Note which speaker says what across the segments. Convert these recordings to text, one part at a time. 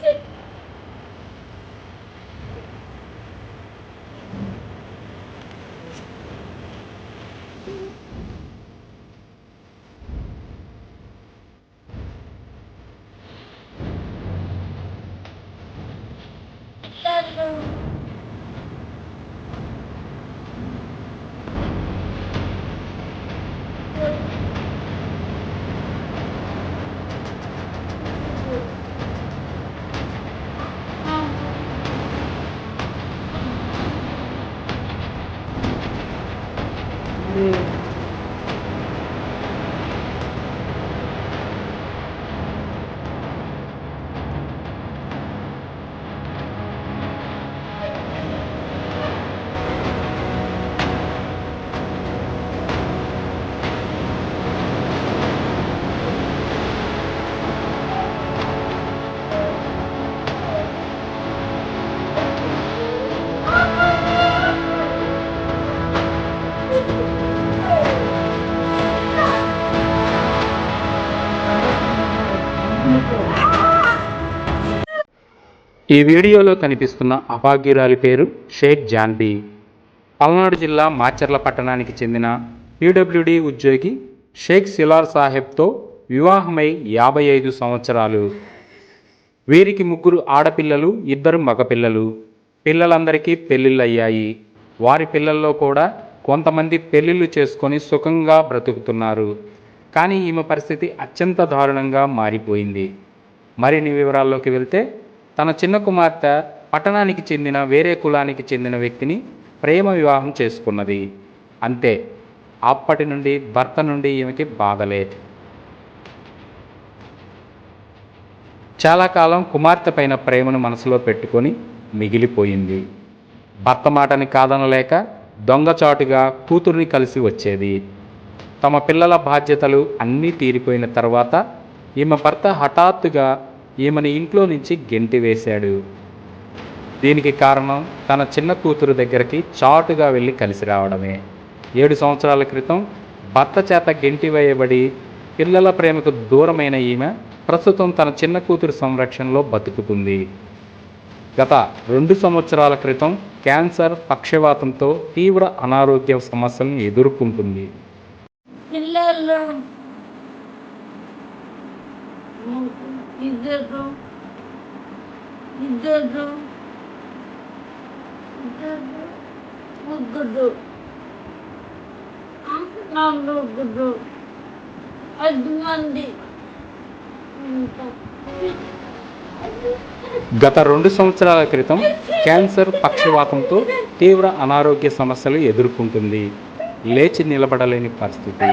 Speaker 1: take ఈ వీడియోలో కనిపిస్తున్న అభాగ్యురాలి పేరు షేక్ జాన్బీ. పల్నాడు జిల్లా మాచర్ల పట్టణానికి చెందిన పీడబ్ల్యూడి ఉద్యోగి షేక్ సిలార్ సాహెబ్తో వివాహమై యాభై ఐదు సంవత్సరాలు. వీరికి ముగ్గురు ఆడపిల్లలు ఇద్దరు మగపిల్లలు. పిల్లలందరికీ పెళ్ళిళ్ళయ్యాయి. వారి పిల్లల్లో కూడా కొంతమంది పెళ్ళిళ్ళు చేసుకొని సుఖంగా బ్రతుకుతున్నారు. కానీ ఈమె పరిస్థితి అత్యంత దారుణంగా మారిపోయింది. మరిన్ని వివరాల్లోకి వెళ్తే తన చిన్న కుమార్తె పట్టణానికి చెందిన వేరే కులానికి చెందిన వ్యక్తిని ప్రేమ వివాహం చేసుకున్నది. అంతే. అప్పటి నుండి భర్త నుండి ఈమెకి బాధలే. చాలా కాలం కుమార్తె పైన ప్రేమను మనసులో పెట్టుకొని మిగిలిపోయింది. భర్త మాటని కాదనలేక దొంగచాటుగా కూతుర్ని కలిసి వచ్చేది. తమ పిల్లల బాధ్యతలు అన్నీ తీరిపోయిన తర్వాత ఈమె భర్త హఠాత్తుగా ఈమెను ఇంట్లో నుంచి గెంటి వేశాడు. దీనికి కారణం తన చిన్న కూతురు దగ్గరికి చాటుగా వెళ్ళి కలిసి రావడమే. ఏడు సంవత్సరాల క్రితం భర్త చేత గెంటి వేయబడి పిల్లల ప్రేమకు దూరమైన ఈమె ప్రస్తుతం తన చిన్న కూతురు సంరక్షణలో బతుకుతుంది. గత రెండు సంవత్సరాల క్రితం క్యాన్సర్ పక్షవాతంతో తీవ్ర అనారోగ్య సమస్యలను ఎదుర్కొంటుంది.
Speaker 2: పిల్లలు. ఇద్దరు ఇద్దరు ఇద్దరు ముగ్గురు నలుగురు ఐదు మంది.
Speaker 1: గత రెండు సంవత్సరాల క్రితం క్యాన్సర్ పక్షవాతంతో తీవ్ర అనారోగ్య సమస్యలు ఎదుర్కొంటుంది. లేచి నిలబడలేని పరిస్థితి.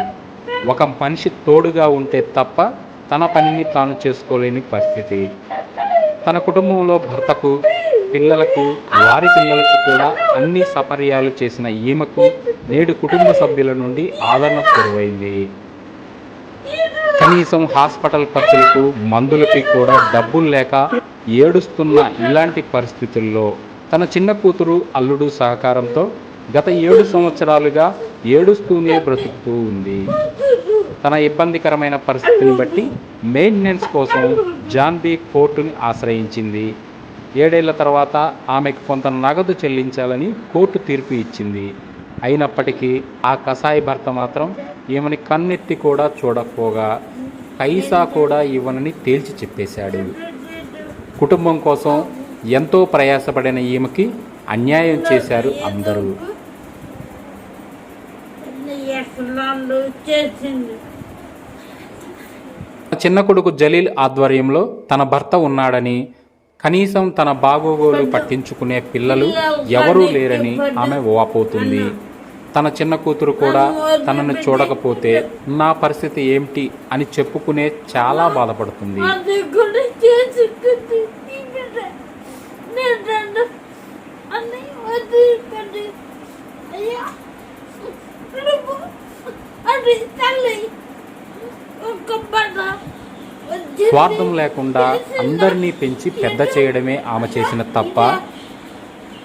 Speaker 1: ఒక మనిషి తోడుగా ఉంటే తప్ప తన పనిని తాను చేసుకోలేని పరిస్థితి. తన కుటుంబంలో భర్తకు పిల్లలకు వారి పిల్లలకు కూడా అన్ని సపర్యాలు చేసిన ఈమెకు నేడు కుటుంబ సభ్యుల నుండి ఆదరణ కురువైంది. కనీసం హాస్పిటల్ ఖర్చులకు మందులకి కూడా డబ్బులు లేక ఏడుస్తున్న ఇలాంటి పరిస్థితుల్లో తన చిన్న కూతురు అల్లుడు సహకారంతో గత ఏడు సంవత్సరాలుగా ఏడుస్తూనే బ్రతుకుతూ ఉంది. తన ఇబ్బందికరమైన పరిస్థితిని బట్టి మెయింటెనెన్స్ కోసం జాన్బీ కోర్టుని ఆశ్రయించింది. ఏడేళ్ళ తర్వాత ఆమెకు కొంత నగదు చెల్లించాలని కోర్టు తీర్పు ఇచ్చింది. అయినప్పటికీ ఆ కసాయి భర్త మాత్రం ఈమెని కన్నెత్తి కూడా చూడకపోగా పైసా కూడా ఇవ్వనని తేల్చి చెప్పేశాడు. కుటుంబం కోసం ఎంతో ప్రయాసపడిన ఈమెకి అన్యాయం చేశారు అందరూ.
Speaker 2: చేసింది.
Speaker 1: చిన్న కొడుకు జలీల్ ఆధ్వర్యంలో తన భర్త ఉన్నాడని కనీసం తన బాగోగోలు పట్టించుకునే పిల్లలు ఎవరూ లేరని ఆమె వాపోతుంది తన చిన్న కూతురు కూడా తనను చూడకపోతే నా పరిస్థితి ఏమిటి అని చెప్పుకునే చాలా బాధపడుతుంది
Speaker 2: అది కూడా చేసుకుంది ఈ బిడ్డ. నేను రెండు అన్ని వదిలిపెట్టి అయ్యా నువ్వు అది తల్లి ఒక బట్ట వచ్చింది.
Speaker 1: స్వార్థం లేకుండా అందరినీ పెంచి పెద్ద చేయడమే ఆమె చేసిన తప్ప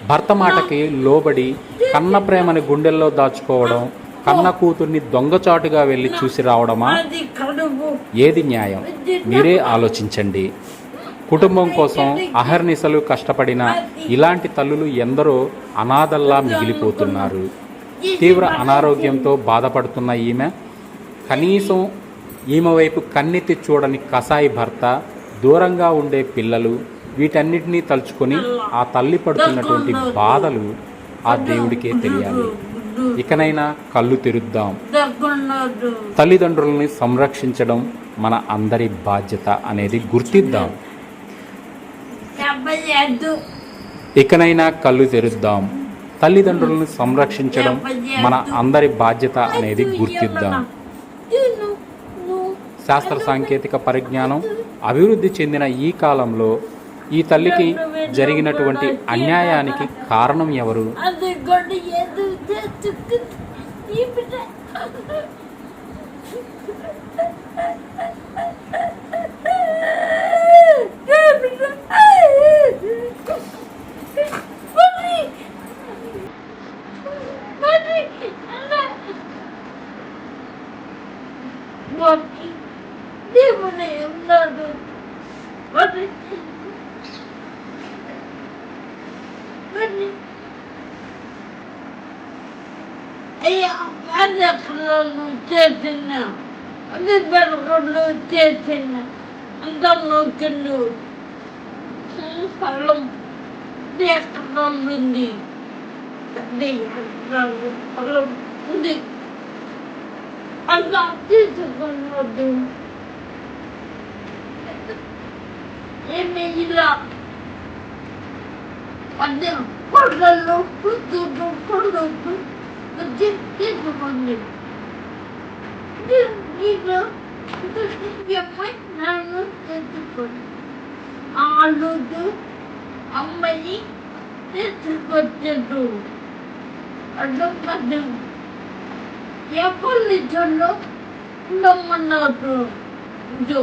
Speaker 1: భర్త మాటకి లోబడి కన్న ప్రేమని గుండెల్లో దాచుకోవడం కన్న కూతుర్ని దొంగచాటుగా వెళ్ళి చూసి రావడమా? ఏది న్యాయం? మీరే ఆలోచించండి. కుటుంబం కోసం అహర్నిశలు కష్టపడిన ఇలాంటి తల్లులు ఎందరో అనాథల్లా మిగిలిపోతున్నారు. తీవ్ర అనారోగ్యంతో బాధపడుతున్న ఈమె కనీసం ఈమె వైపు కన్నెత్తి చూడని కసాయి భర్త దూరంగా ఉండే పిల్లలు వీటన్నిటినీ తలుచుకొని ఆ తల్లి పడుతున్నటువంటి బాధలు ఆ దేవుడికే తెలియాలి. ఇకనైనా కళ్ళు తెరుద్దాం. తల్లిదండ్రులని సంరక్షించడం మన అందరి బాధ్యత అనేది గుర్తిద్దాం. ఇకనైనా కళ్ళు తెరుద్దాం. తల్లిదండ్రులను సంరక్షించడం మన అందరి బాధ్యత అనేది గుర్తిద్దాం. శాస్త్ర సాంకేతిక పరిజ్ఞానం అభివృద్ధి చెందిన ఈ కాలంలో ఈ తల్లికి జరిగినటువంటి అన్యాయానికి కారణం ఎవరు?
Speaker 2: అది గొడ్డ ఏదో తెచ్చుకుంది ఈ బిడ్డ ఏ బిడ్డ మరి మరి మరి దేవుని ఉన్నాడు మరి మరి అయ్యా పెద్దలు చేసిన అది పెద్దలు చేసిన అంత నొక్కిండు 완전 홀로 홀로 홀로 완전 깨고 완전 이거 எப்போ நானும் கேட்டுக்கொண்டேன் ஆளுது அம்மனி கேட்டுக்கொண்டது அதுவும் அது எப்படி சொல்லும் நம்ம நாட்டு இதோ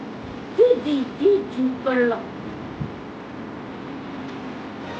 Speaker 2: 弟弟弟弟分了